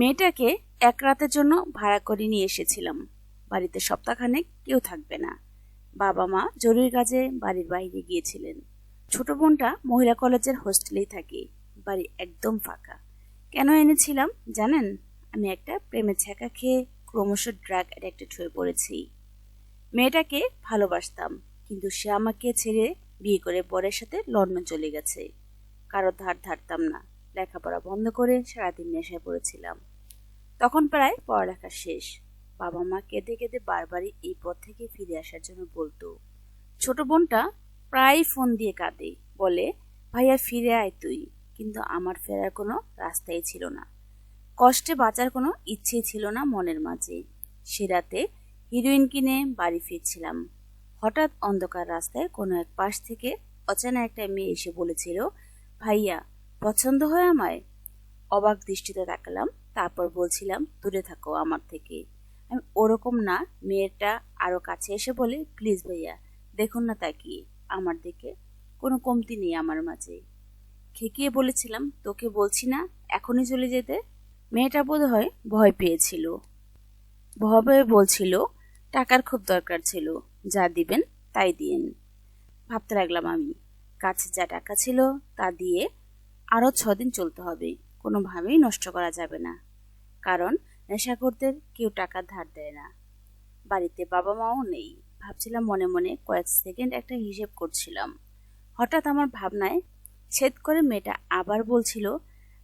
মেয়েটাকে এক রাতের জন্য ভাড়া করে নিয়ে এসেছিলাম। বাড়িতে সপ্তাহখানেক কেউ থাকবে না। বাবা মা জরুরি কাজে বাড়ির বাইরে গিয়েছিলেন। ছোট বোনটা মহিলা কলেজের হোস্টেলেই থাকে। বাড়ি একদম ফাঁকা। কেন এনেছিলাম জানেন? আমি একটা প্রেমের ছ্যাঁকা খেয়ে ক্রমশ ড্রাগ অ্যাডিক্টেড হয়ে পড়েছি। মেয়েটাকে ভালোবাসতাম, কিন্তু সে আমাকে ছেড়ে বিয়ে করে বরের সাথে লন্ডন চলে গেছে। কারও ধার ধারতাম না। লেখাপড়া বন্ধ করে সারাদিন নেশায় পড়েছিলাম। তখন প্রায় পড়ালেখা শেষ। বাবা মা কেঁদে কেঁদে বারবারই এই পথ থেকে ফিরে আসার জন্য বলতো, ছোট বোনটা প্রায় ফোন দিয়ে কাঁদে, বলে, ভাইয়া, ফিরে আয় তুই। কিন্তু আমার ফেরার কোনো রাস্তাই ছিল না। কষ্টে বাঁচার কোনো ইচ্ছেই ছিল না মনের মাঝে। সে রাতে হিরোইন কিনে বাড়ি ফিরছিলাম। হঠাৎ অন্ধকার রাস্তায় কোনো এক পাশ থেকে অচেনা একটা মেয়ে এসে বলেছিল, ভাইয়া, পছন্দ হয় আমায়? অবাক দৃষ্টিতে তাকালাম। তারপর বলছিলাম, দূরে থাকো আমার থেকে। আমি, ওরকম না, মেয়েটা আরও কাছে এসে বলে, প্লিজ ভাইয়া, দেখুন না তাকিয়ে, আমার দিকে কোনো কমতি নেই আমার মাঝে। খেকিয়ে বলেছিলাম, তোকে বলছি না, এখনই চলে যেতে? মেয়েটা বোধ হয় ভয় পেয়েছিল। ভয়ে বলছিল, টাকার খুব দরকার ছিল, যা দিবেন তাই দিয়েন ভাবতে লাগলাম আমি, কাছে যা টাকা ছিল তা দিয়ে আরও ছদিন চলতে হবে। কোনোভাবেই নষ্ট করা যাবে না। কারণ নেশাখোরদের কেউ টাকা ধার দেয় না। বাড়িতে বাবা মাও নেই। ভাবছিলাম মনে মনে কয়েক সেকেন্ড একটা হিসেব করছিলাম। হঠাৎ আমার ভাবনায় ছেদ করে মেয়েটা আবার বলছিল,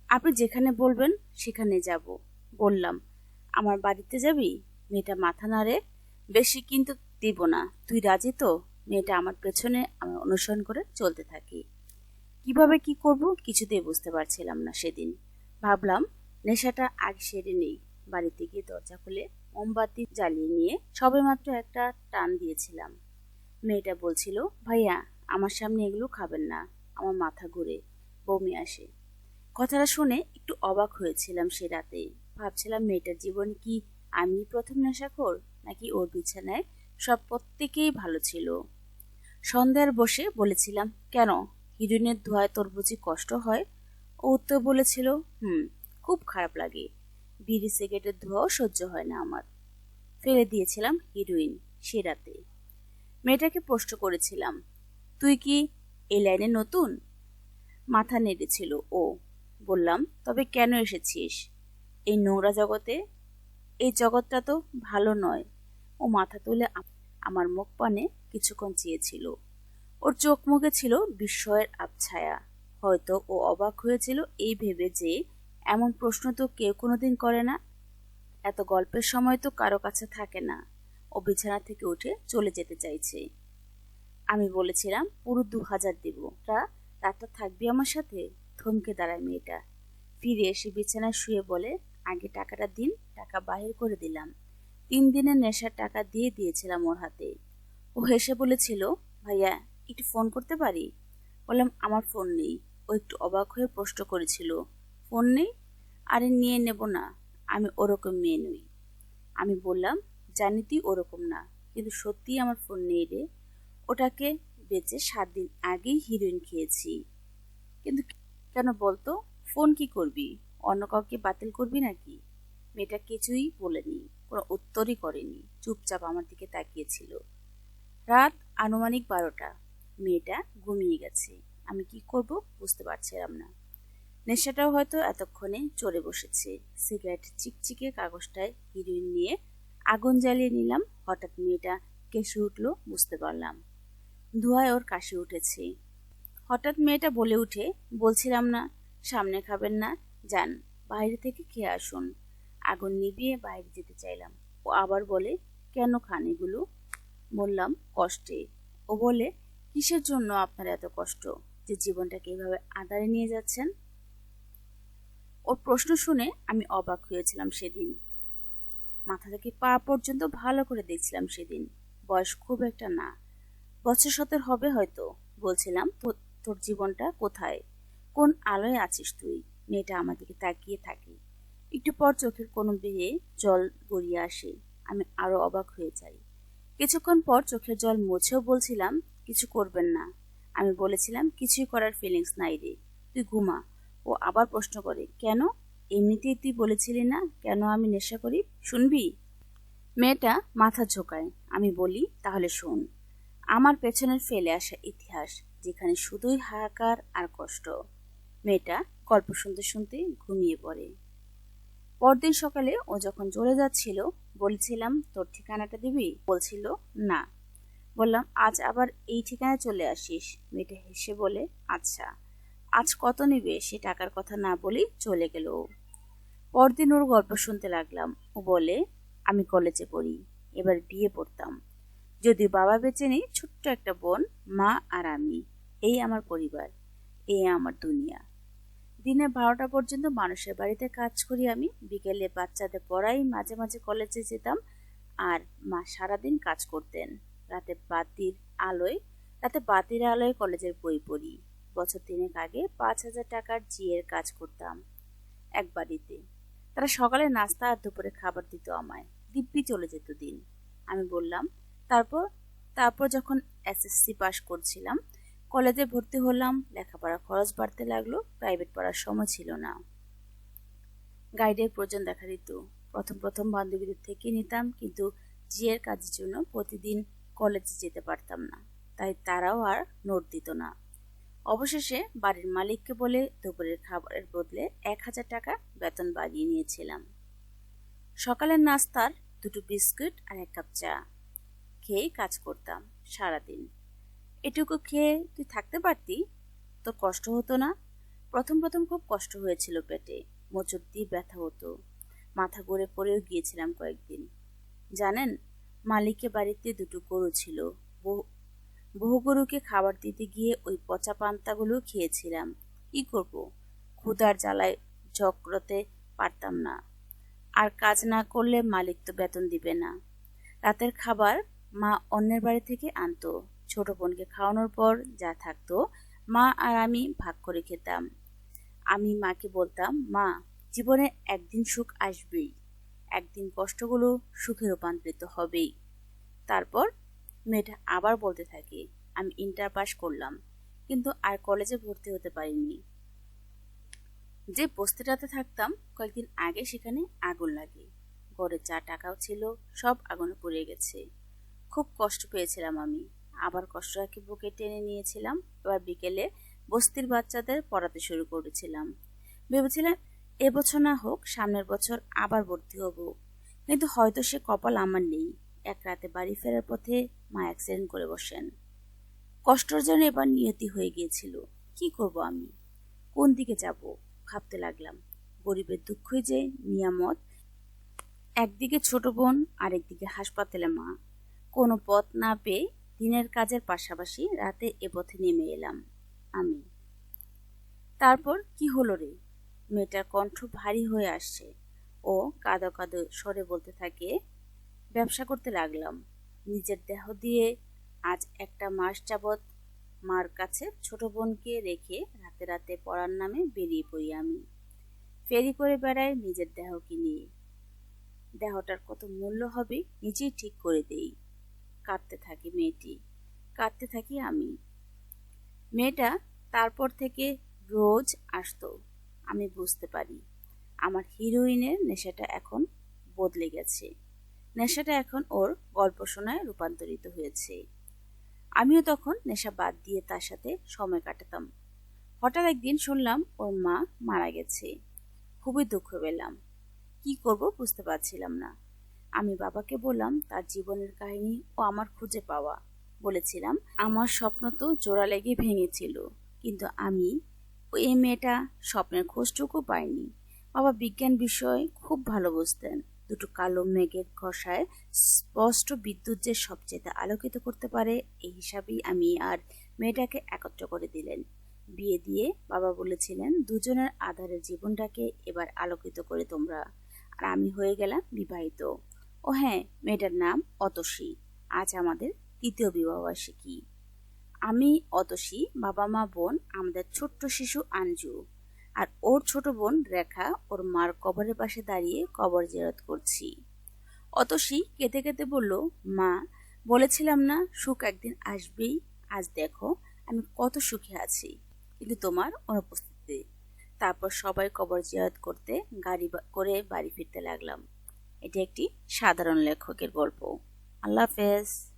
আপনি যেখানে বলবেন সেখানে যাব। বললাম, আমার বাড়িতে যাবি? মেয়েটা মাথা নাড়ে, বেশি কিন্তু দিব না। তুই রাজি তো? মেয়েটা আমার পেছনে আমার অনুসরণ করে চলতে থাকি। কীভাবে কি করব কিছুতেই বুঝতে পারছিলাম না সেদিন। ভাবলাম, নেশাটা আগ সেরে নেই। বাড়িতে গিয়ে দরজা খুলে মোমবাতি জ্বালিয়ে নিয়ে সবেমাত্র একটা টান দিয়েছিলাম। মেয়েটা বলছিল, ভাইয়া, আমার সামনে এগুলো খাবেন না, আমার মাথা ঘুরে, বমি আসে। কথাটা শুনে একটু অবাক হয়েছিলাম সে রাতে ভাবছিলাম, মেয়েটার জীবন কি আমি প্রথম নেশাখোর, নাকি ওর বিছানায় সব প্রত্যেকেই ভালো ছিল? সন্ধ্যার বসে বলেছিলাম, কেন? হিরোইনের ধোয়ায় তোর বুঝি কষ্ট হয়? ও উত্তর বলেছিল, হুম, খুব খারাপ লাগে। বিড়ি, সিগারেটের ধোঁয়াও সহ্য হয় না আমার। ফেলে দিয়েছিলাম হিরোইন সে রাতে মেয়েটাকে প্রশ্ন করেছিলাম, তুই কি এই লাইনে নতুন? মাথা নেড়েছিল ও। বললাম, তবে কেন এসেছিস? এই নোংরা জগতে? এই জগৎটা তো ভালো নয়। ও মাথা তুলে আমার মুখ পানে কিছুক্ষণ চেয়েছিল। ওর চোখ মুখে ছিল বিস্ময়ের আবছায়া। হয়তো ও অবাক হয়েছিল এই ভেবে যে এমন প্রশ্ন তো কেউ কোনোদিন করে না। এত গল্পের সময় তো কারও কাছে থাকে না। ও বিছানা থেকে উঠে চলে যেতে চাইছে। আমি বলেছিলাম, পুরো দু হাজার দেব। তা রাতটা থাকবি আমার সাথে? থমকে দাঁড়ায় মেয়েটা। ফিরে এসে বিছানায় শুয়ে বলে, আগে টাকাটা দিন, টাকা বাহির করে দিলাম। তিন দিনের নেশার টাকা দিয়ে দিয়েছিলাম ওর হাতে। ও হেসে বলেছিল, ভাইয়া, একটু ফোন করতে পারি? বললাম, আমার ফোন নেই। ও একটু অবাক হয়ে প্রশ্ন করেছিল, ফোন নেই? আরে, নিয়ে নেব না, আমি ওরকম মেয়ে নই। আমি বললাম জানি তুই ওরকম না, কিন্তু সত্যিই আমার ফোন নেই রে। ওটাকে বেচে সাত দিন আগেই হিরোইন খেয়েছি। কিন্তু কেন বলতো, ফোন কি করবি? অন্য কাউকে বাতিল করবি নাকি? মেয়েটা কিছুই বলেনি, কোনো উত্তরই করেনি, চুপচাপ আমার দিকে তাকিয়েছিল। রাত আনুমানিক বারোটা মেয়েটা ঘুমিয়ে গেছে। আমি কি করব বুঝতে পারছিলাম না। নেশাটাও হয়তো এতক্ষণে চড়ে বসেছে। সিগারেট চিকচিকে কাগজটায় হিরোইন নিয়ে আগুন জ্বালিয়ে নিলাম। হঠাৎ মেয়েটা কেসে উঠল, বুঝতে পারলাম। ধোঁয়ায় ওর কাশি উঠেছে। হঠাৎ মেয়েটা বলে উঠে, বলছিলাম না, সামনে খাবেন না, যান, বাইরে থেকে খেয়ে আসুন। আগুন নিভিয়ে বাইরে যেতে চাইলাম। ও আবার বলে, কেন খান এগুলো? বললাম কষ্টে। ও বলে কিসের জন্য আপনার এত কষ্ট যে জীবনটাকে এভাবে আদারে নিয়ে যাচ্ছেন? ওর প্রশ্ন শুনে আমি অবাক হয়েছিলাম সেদিন। মাথা থেকে পা পর্যন্ত ভালো করে দেখছিলাম সেদিন। বয়স খুব একটা না। বছর সতের হবে হয়তো, বলছিলাম। তোর জীবনটা কোথায়? কোন আলোয় আছিস তুই? মেয়েটা আমার দিকে তাকিয়ে থাকে। একটু পর চোখের কোনো বেয়ে জল গড়িয়ে আসে। আমি আরও অবাক হয়ে যাই। কিছুক্ষণ পর চোখের জল মুছেও বলছিলাম কিছু করবেন না। আমি বলেছিলাম, কিছুই করার ফিলিংস নাই রে। তুই ঘুমা। ও আবার প্রশ্ন করে, কেন? এমনিতেই তুই বলেছিলি না কেন আমি নেশা করি? শুনবি? মেয়েটা মাথা ঝোকায়। আমি বলি, তাহলে শোন, আমার পেছনের ফেলে আসা ইতিহাস, যেখানে শুধুই হাহাকার আর কষ্ট। মেয়েটা গল্প শুনতে শুনতে ঘুমিয়ে পড়ে। পরদিন সকালে ও যখন চলে যাচ্ছিল, বলছিলাম, তোর ঠিকানাটা দিবি? বলছিল, না। বললাম, আজ আবার এই ঠিকানায় চলে আসিস? মেয়েটা হেসে বলে আচ্ছা আজ কত নেবে সে টাকার কথা না বলেই চলে গেল। পরদিন ওর গল্প শুনতে লাগলাম। ও বলে, আমি কলেজে পড়ি, এবার বিয়ে পড়তাম। যদি বাবা বেঁচে নেই, ছোট্ট একটা বোন, মা আর আমি। এই আমার পরিবার, এই আমার দুনিয়া। দিনে বারোটা পর্যন্ত মানুষের বাড়িতে কাজ করি আমি। বিকেলে বাচ্চাদের পড়াই, মাঝে মাঝে কলেজে যেতাম, আর মা সারাদিন কাজ করতেন। রাতে বাতির আলোয়, রাতে বাতির আলোয় কলেজের বই পড়ি। বছর তিনেক আগে পাঁচ হাজার টাকার জিয়ের কাজ করতাম এক বাড়িতে। তারা সকালে নাস্তা আর দুপুরে খাবার দিত আমায়। দিব্যি চলে যেত দিন। আমি বললাম, তারপর তারপর যখন এসএসসি পাশ করছিলাম, কলেজে ভর্তি হলাম লেখাপড়া খরচ বাড়তে লাগল প্রাইভেট পড়ার সময় ছিল না। গাইডের প্রয়োজন দেখা দিত। প্রথম প্রথম বান্ধবীদের থেকে নিতাম, কিন্তু জিয়ের কাজের জন্য প্রতিদিন কলেজে যেতে পারতাম না, তাই তারাও আর নোট দিত না। অবশেষে বাড়ির মালিককে বলে দুপুরের খাবারের বদলে এক হাজার টাকা বেতন বাড়িয়ে নিয়েছিলাম। সকালের নাস্তার দুটো বিস্কুট আর এক কাপ চা। খেয়ে কাজ করতাম সারাদিন। এটুকু খেয়ে তুই থাকতে পারতি? তোর কষ্ট হতো না? প্রথম প্রথম খুব কষ্ট হয়েছিল পেটে, মোচড় দিয়ে ব্যথা হতো, মাথা ঘুরে পড়েও গিয়েছিলাম কয়েকদিন। জানেন মালিকের বাড়িতে দুটো গরু ছিল। বহু গরুকে খাবার দিতে গিয়ে ওই পচা পান্তাগুলো খেয়েছিলাম। কি করব? ক্ষুধার জ্বালায় চক্রতে পারতাম না। আর কাজ না করলে মালিক তো বেতন দিবে না। রাতের খাবার মা অন্যের বাড়ি থেকে আনতো। ছোট বোনকে খাওয়ানোর পর যা থাকতো মা আর আমি ভাগ করে খেতাম। আমি মাকে বলতাম, মা, জীবনে একদিন সুখ আসবেই। একদিন কষ্টগুলো সুখে রূপান্তরিত হবেই। তারপর মেয়েটা আবার বলতে থাকে, আমি ইন্টার পাস করলাম, কিন্তু আর কলেজে ভর্তি হতে পারিনি। যে বস্তিটাতে থাকতাম, কয়েকদিন আগে সেখানে আগুন লাগে। ঘরে যা টাকাও ছিল, সব আগুনে পুড়ে গেছে। খুব কষ্ট পেয়েছিলাম আমি। আবার কষ্টটাকে বুকে টেনে নিয়েছিলাম। এবার বিকেলে বস্তির বাচ্চাদের পড়াতে শুরু করেছিলাম। ভেবেছিলাম এবছর না হোক, সামনের বছর আবার ভর্তি হব। কিন্তু হয়তো সে কপাল আমার নেই। এক রাতে বাড়ি ফেরার পথে মা অ্যাক্সিডেন্ট করে বসেন। কষ্টর যেন এবার নিয়তি হয়ে গিয়েছিল। কি করব আমি? কোন দিকে যাব? ভাবতে লাগলাম। গরিবের দুঃখই যে নিয়ামত। একদিকে ছোট বোন, আরেকদিকে হাসপাতালে মা। কোনো পথ না পেয়ে দিনের কাজের পাশাপাশি রাতে এ পথে নেমে এলাম আমি। তারপর কি হলো রে? মেয়েটার কণ্ঠ ভারী হয়ে আসছে ও কাঁদো কাঁদো সরে বলতে থাকে, ব্যবসা করতে লাগলাম। নিজের দেহ দিয়ে আজ একটা মাস যাবৎ মার কাছে ছোট বোনকে রেখে রাতে রাতে পড়ার নামে বেরিয়ে পড়ি আমি। ফেরি করে বেড়াই নিজের দেহকে নিয়ে। দেহটার কত মূল্য হবে নিজেই ঠিক করে দেই। কাঁদতে থাকি মেয়েটি। কাঁদতে থাকি আমি। মেয়েটা তারপর থেকে রোজ আসতো। আমি বুঝতে পারি। আমার হিরোইনের নেশাটা এখন বদলে গেছে। নেশাটা এখন ওর গল্প শোনায় রূপান্তরিত হয়েছে। আমিও তখন নেশা বাদ দিয়ে তার সাথে সময় কাটাতাম। হঠাৎ একদিন শুনলাম ওর মা মারা গেছে। খুবই দুঃখ পেলাম। কি করব বুঝতে পারছিলাম না। আমি বাবাকে বললাম, তার জীবনের কাহিনী ও আমার খুঁজে পাওয়া। বলেছিলাম, আমার স্বপ্ন তো জোড়া লেগে ভেঙেছিল, কিন্তু আমি ওই মেয়েটা স্বপ্নের খোঁজটুকু পায়নি। বাবা বিজ্ঞান বিষয়ে খুব ভালো বুঝতেন। দুটো কালো মেঘের ঘষায় স্পষ্ট বিদ্যুৎ যে সবচেয়ে আলোকিত করতে পারে, এই হিসাবেই আমি আর মেয়েটাকে একত্র করে দিলেন। বিয়ে দিয়ে বাবা বলেছিলেন, দুজনের আধারের জীবনটাকে এবার আলোকিত করে তোমরা। আর আমি হয়ে গেলাম বিবাহিত। ও হ্যাঁ মেয়েটার নাম অতসী। আজ আমাদের তৃতীয় বিবাহবার্ষিকী। আমি অতসী, বাবা মা বোন, আমাদের ছোট্ট শিশু আঞ্জু। আর ওর ছোট বোন রেখা, ওর মার কবরের পাশে দাঁড়িয়ে কবর জেরত করছি। অতসী কেঁদে কেঁদে বলল, মা, বলেছিলাম না সুখ একদিন আসবেই, আজ দেখো আমি কত সুখে আছি। কিন্তু তোমার অনুপস্থিতিতে তারপর সবাই কবর জিয়ারত করতে গাড়ি করে বাড়ি ফিরতে লাগলাম। এটি একটি সাধারণ লেখকের গল্প। আল্লাহ হাফেজ।